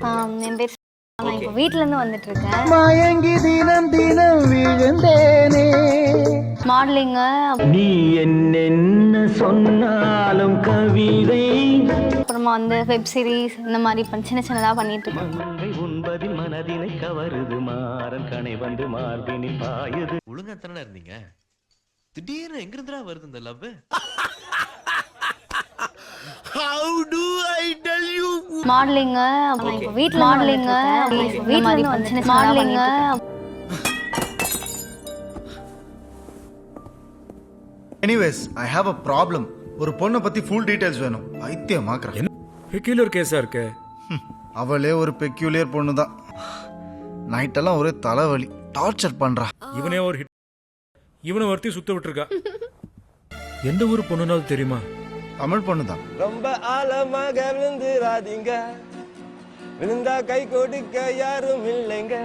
என் பேர் நான் இப்போ வீட்ல இருந்து வந்துட்டு இருக்கேன் மயங்கி தினம் தினம் விழுந்தேனே. மாடலிங்கு. நீ என்னென்ன சொன்னாலும் கவிதை. அப்புறமா வந்து வெப் சீரிஸ் இந்த மாதிரி இப்ப சின்ன சின்னதாக பண்ணிட்டு இருக்கேன் உண்பதில் மனதினை கவருது. மாறன் கனை வந்து மார்பினில் பாயுது. ஒழுங்கா தானே இருந்தீங்க? திடீர்னு எங்க இருந்துடா வருது இந்த லவ் மாடலிங்கு நான் இப்போ வீட்டில் மாடலிங்கு வீட்டில் வந்து modelling anyways I have a problem ஒரு பொண்ணை பத்தி ஃபுல் டீடைல்ஸ் வேணும். பைத்தியமாக்குறேன். பெக்யூலர் கேஸா இருக்கு. அவளே ஒரு பெக்யூலியர் பொண்ணு தான் நைட்டெல்லாம் ஒரே தலைவலி. டார்ச்சர் பண்றா. இவனே ஒரு ஹிட் இவனை ஒருத்தி சுத்த விட்டுருக்கா. எந்த ஊர் பொண்ணுனாலும் தெரியுமா? தமிழ் பொண்ணு தான் ரொம்ப ஆழமாக விழுந்துராதீங்க விழுந்தா கை கொடுக்க யாரும் இல்லைங்க.